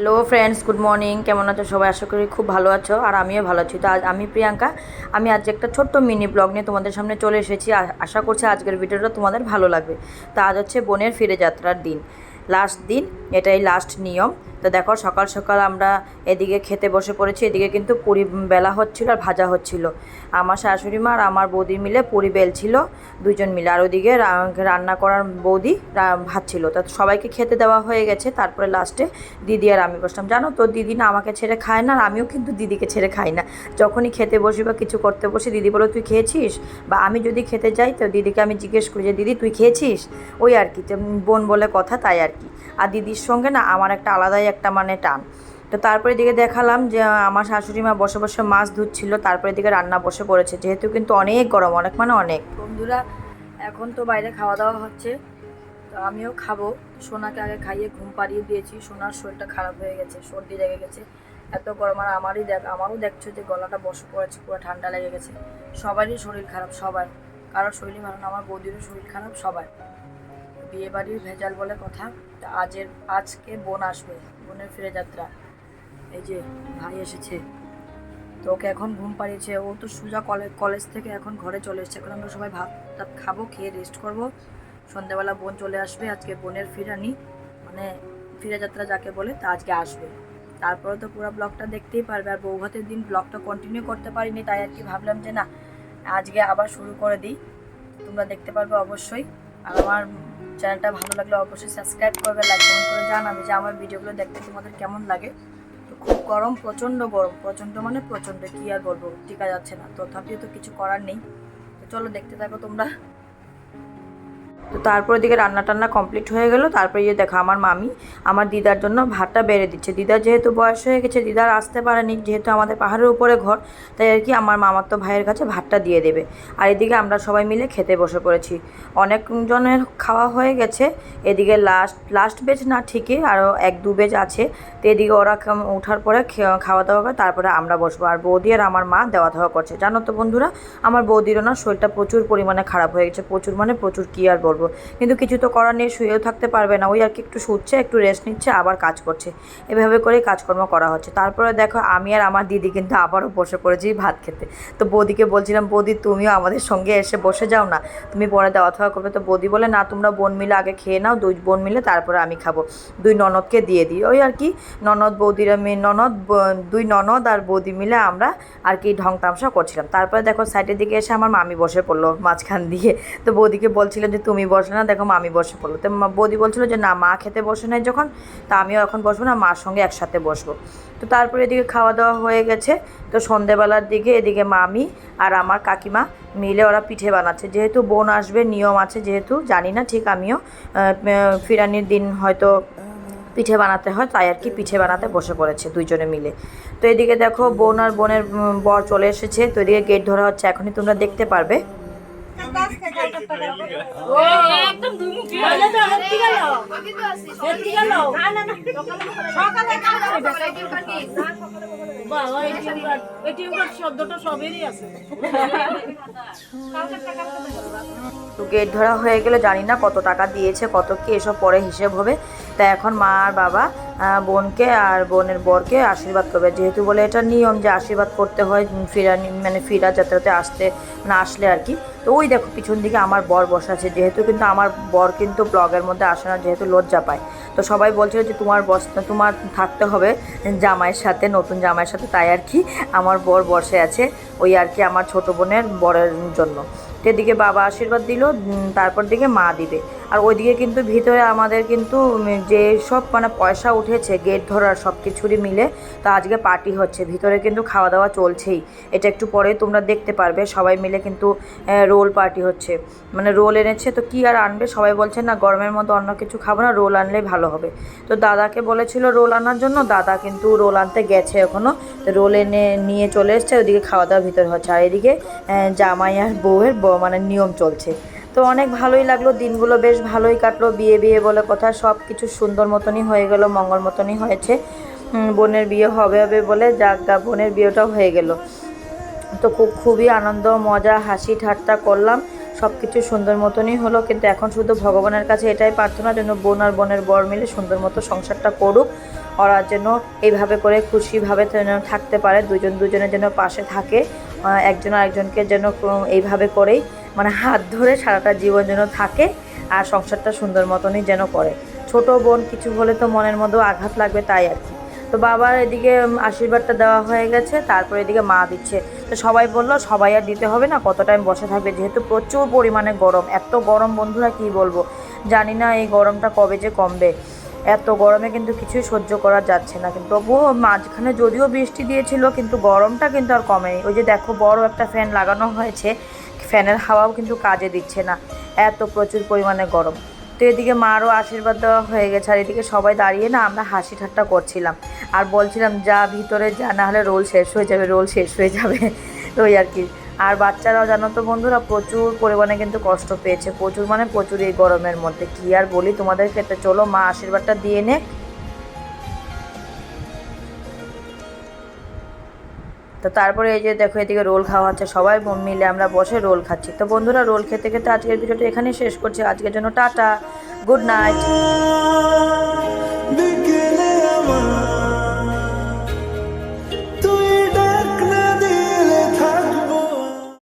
Hello friends good morning কেমন আছো? সবাই আশা করি খুব ভালো আছো আর আমিও ভালো আছি। তো আজ আমি প্রিয়াঙ্কা। আমি আজ একটা ছোট্ট মিনি ব্লগ নিয়ে তোমাদের সামনে চলে এসেছি। আশা করছি আজকের ভিডিওটা তোমাদের ভালো লাগবে। তা আজ হচ্ছে বোনের ফিরে যাত্রার দিন। লাস্ট দিন, এটাই লাস্ট নিয়ম। তো দেখো, সকাল সকাল আমরা এদিকে খেতে বসে পড়েছি। এদিকে কিন্তু পুরি বেলা হচ্ছিল আর ভাজা হচ্ছিল। আমার শাশুড়ি মা আর আমার বৌদি মিলে পুরি বেলছিল দুজন মিলে। আর ওদিকে রান্না করার বৌদি রা- ভাত ছিল। তো সবাইকে খেতে দেওয়া হয়ে গেছে। তারপরে লাস্টে দিদি আর আমি বসলাম। জানো তো, দিদি না আমাকে ছেড়ে খায় না, আর আমিও কিন্তু দিদিকে ছেড়ে খাই না। যখনই খেতে বসি বা কিছু করতে বসি, দিদি বলো, তুই খেয়েছিস? বা, আমি যদি খেতে যাই, তো দিদিকে আমি জিজ্ঞেস করি যে, দিদি, তুই খেয়েছিস? ওই আর কি। বোন বলে কথা, তাই আর কি। আর দিদির সঙ্গে না, আমার একটা আলাদাই একটা মানে টান। তো তারপরে দিকে দেখালাম যে, আমার শাশুড়ি মা বসে বসে মাছ ধুচ্ছিল, তারপরে দিকে রান্না বসে পড়েছে যেহেতু কিন্তু অনেক গরম, অনেক মানে অনেক। বন্ধুরা, এখন তো বাইরে খাওয়া দাওয়া হচ্ছে, তো আমিও খাব। সোনাকে আগে খাইয়ে ঘুম পাড়িয়ে দিয়েছি। সোনার শরীরটা খারাপ হয়ে গেছে, সর্দি লেগে গেছে। এত গরম, আর আমারই দেখ, আমারও দেখছ যে গলাটা বসে পড়েছে, পুরো ঠান্ডা লেগে গেছে। সবারই শরীর খারাপ, সবার। কারোর শরীর ভালো না, আমার বৌদিরও শরীর খারাপ, সবার। বিয়ে বাড়ির ভেজাল বলে কথা। তা আজের, আজকে বোন আসবে, বোনের ফিরে যাত্রা। এই যে ভাই এসেছে। তো ওকে এখন ঘুম পাড়িয়েছে। ও তো সোজা কলেজ কলেজ থেকে এখন ঘরে চলে এসেছে। এখন আমরা সবাই ভাত টাত খাব, খেয়ে রেস্ট করব। সন্ধ্যাবেলা বোন চলে আসবে, আজকে বোনের ফিরানি। মানে ফিরে যাত্রা যাকে বলে, তা আজকে আসবে। তারপরে তো পুরো ব্লগটা দেখতেই পারবে। আর বৌভাতের দিন ব্লগটা কন্টিনিউ করতে পারিনি, তাই আর কি ভাবলাম যে না, আজকে আবার শুরু করে দিই। তোমরা দেখতে পারবে অবশ্যই। আর আমার চ্যানেলটা ভালো লাগলে অবশ্যই সাবস্ক্রাইব করবে, লাইক কমেন্ট করে জানাবে যে আমার ভিডিওগুলো দেখতে তোমাদের কেমন লাগে। তো খুব গরম, প্রচণ্ড গরম, প্রচণ্ড মানে প্রচণ্ড, কী আর বলব, টিকা যাচ্ছে না। তথাপিও তো কিছু করার নেই। তো চলো দেখতে থাকো তোমরা। তো তারপর দিকে রান্না টান্না কমপ্লিট হয়ে গেল। তারপরে ইয়ে দেখো আমার মামি আমার দিদার জন্য ভাতটা বেড়ে দিচ্ছে। দিদার যেহেতু বয়স হয়ে গেছে দিদার আসতে পারেনি, যেহেতু আমাদের পাহাড়ের উপরে ঘর, তাই আর কি আমার মামার তো ভাইয়ের কাছে ভাতটা দিয়ে দেবে। আর এদিকে আমরা সবাই মিলে খেতে বসে পড়েছি। অনেকজনের খাওয়া হয়ে গেছে। এদিকে লাস্ট লাস্ট বেজ না ঠিকই আরও এক দু বেজ আছে। তো এদিকে ওরা ওঠার পরে খাওয়া দাওয়া করে, তারপরে আমরা বসবো। আর বৌদি আর আমার মা দেওয়া দেওয়া করছে। জানো তো বন্ধুরা, আমার বৌদিরও না শরীরটা প্রচুর পরিমাণে খারাপ হয়ে গেছে। প্রচুর মানে প্রচুর কী আর বলব। কিন্তু কিছু তো করার নেই, শুয়েও থাকতে পারবে না। ওই আর কি একটু শুচ্ছে, একটু রেস্ট নিচ্ছে, আবার কাজ করছে। এভাবে করেই কাজকর্ম করা হচ্ছে। তারপরে দেখো, আমি আর আমার দিদি কিন্তু আবারও বসে পড়েছি ভাত খেতে। তো বৌদিকে বলছিলাম, বৌদি, তুমিও আমাদের সঙ্গে এসে বসে যাও না। তুমি পরে দেওয়া থাওয়া করবে। তো বৌদি বলে, না, তোমরা বোন মিলে আগে খেয়ে নাও, দুই বোন মিলে তারপরে আমি খাব। দুই ননদকে দিয়ে দিই। ওই আর কি, ননদ বৌদিরা মেয়ে ননদ দুই ননদ আর বৌদি মিলে আমরা আর কি ঢং তামসা করছিলাম। তারপরে দেখো সাইডের দিকে এসে আমার মামি বসে পড়ল মাঝখান দিয়ে। তো বৌদিকে বলছিলাম যে, তুমি বসলে না, দেখো মামি বসে পড়ল। তো বৌদি বলছিল যে, না, মা খেতে বসে নাই যখন, তা আমিও এখন বসবো না, মার সঙ্গে একসাথে বসবো। তো তারপরে এদিকে খাওয়া দাওয়া হয়ে গেছে। তো সন্ধেবেলার দিকে এদিকে মামি আর আমার কাকিমা মিলে ওরা পিঠে বানাচ্ছে। যেহেতু বোন আসবে, নিয়ম আছে যেহেতু, জানি না ঠিক আমিও ফিরানির দিন হয়তো পিঠে বানাতে হয়, তাই আর কি পিঠে বানাতে বসে পড়েছে দুইজনে মিলে। তো এদিকে দেখো বোন আর বোনের বর চলে এসেছে। তো এদিকে গেট ধরা হচ্ছে, এখনই তোমরা দেখতে পারবে। গেট ধরা হয়ে গেলে জানি না কত টাকা দিয়েছে, কত কি এসব পরে হিসেব হবে। তাই এখন মা আর বাবা বোনকে আর বোনের বরকে আশীর্বাদ করবে। যেহেতু বলে এটা নিয়ম যে আশীর্বাদ করতে হয় ফিরা মানে ফিরা যাত্রাতে আসতে মানে আসলে আর কি। তো ওই দেখো পিছন দিকে আমার বর বসা আছে। যেহেতু কিন্তু আমার বর কিন্তু ব্লগের মধ্যে আসে না, যেহেতু লজ্জা পায়। তো সবাই বলছিল যে তোমার বস, তোমার থাকতে হবে জামাইয়ের সাথে, নতুন জামাইয়ের সাথে। তাই আর কি আমার বর বসে আছে ওই আর কি আমার ছোট বোনের বরের জন্য। তো এদিকে বাবা আশীর্বাদ দিল তারপর দিকে মা দিবে। আর ওইদিকে কিন্তু ভিতরে আমাদের কিন্তু যে সব মানে পয়সা উঠেছে, গেট ধরার সব কিছুরই মিলে, তো আজকে পার্টি হচ্ছে। ভিতরে কিন্তু খাওয়া দাওয়া চলছেই। এটা একটু পরে তোমরা দেখতে পারবে, সবাই মিলে কিন্তু রোল পার্টি হচ্ছে। মানে রোল এনেছে তো কি আর আনবে? সবাই বলছে, না, গরমের মতো অন্য কিছু খাব না রোল আনলেই ভালো হবে। তো দাদাকে বলেছিল রোল আনার জন্য, দাদা কিন্তু রোল আনতে গেছে এখনও তো রোল এনে নিয়ে চলে এসছে ওদিকে খাওয়া দাওয়া ভিতরে হচ্ছে। আর এদিকে জামাই আর বউয়ের মানে নিয়ম চলছে। তো অনেক ভালোই লাগল, দিনগুলো বেশ ভালোই কাটলো, বিয়ে বিয়ে বলে কথা সব কিছু সুন্দর মতনই হয়ে গেল, মঙ্গল মতনই হয়েছে। বোনের বিয়ে হবে হবে বলে গা বোনের বিয়েটাও হয়ে গেল। তো খুব, খুবই আনন্দ, মজা, হাসি ঠাট্টা করলাম সব কিছু সুন্দর মতনই হলো, কিন্তু এখন শুধু ভগবানের কাছে এটাই প্রার্থনা, যেন বোন আর বোনের বর মিলে সুন্দর মতো সংসারটা করুক, ওরা যেন এইভাবে করে খুশিভাবে যেন থাকতে পারে, দুজন দুজনের যেন পাশে থাকে একজন আরেকজনকে যেন এইভাবে করেই মানে হাত ধরে সারাটা জীবন যেন থাকে আর সংসারটা সুন্দর মতনই যেন করে। ছোট বোন কিছু হলে তো মনের মধ্যেও আঘাত লাগবে তাই আর কি। তো বাবার এদিকে আশীর্বাদটা দেওয়া হয়ে গেছে, তারপর এদিকে মা দিচ্ছে। তো সবাই বলল, সবাই আর দিতে হবে না, কত টাইম বসে থাকবে? যেহেতু প্রচুর পরিমাণে গরম, এত গরম বন্ধুরা কি বলব? জানি না এই গরমটা কবে যে কমবে। এত গরমে কিন্তু কিছুই সহ্য করা যাচ্ছে না। কিন্তু তবুও মাঝখানে যদিও বৃষ্টি দিয়েছিল, কিন্তু গরমটা কিন্তু আর কমেনি। ওই যে দেখো, বড় একটা ফ্যান লাগানো হয়েছে। ফ্যানের হাওয়াও কিন্তু কাজে দিচ্ছে না। এত প্রচুর পরিমাণে গরম। তো এদিকে মারও আশীর্বাদ দেওয়া হয়ে গেছে। আর এদিকে সবাই দাঁড়িয়ে না আমরা হাসি ঠাট্টা করছিলাম। আর বলছিলাম, যা ভিতরে যা, না হলে রোল শেষ হয়ে যাবে, রোল শেষ হয়ে যাবে। ওই আর কি। আর বাচ্চারাও জানো তো বন্ধুরা, প্রচুর পরিমাণে কিন্তু কষ্ট পেয়েছে। প্রচুর মানে প্রচুর এই গরমের মধ্যে। কি আর বলি তোমাদের ক্ষেত্রে চলো মা আশীর্বাদটা দিয়ে নে। তো তারপরে এই যে দেখো এদিকে রোল খাওয়া হচ্ছে, সবাই মিলে আমরা বসে রোল খাচ্ছি। তো বন্ধুরা, রোল খেতে খেতে আজকের ভিডিওটা এখানেই শেষ করছি। আজকের জন্য টাটা গুড নাইট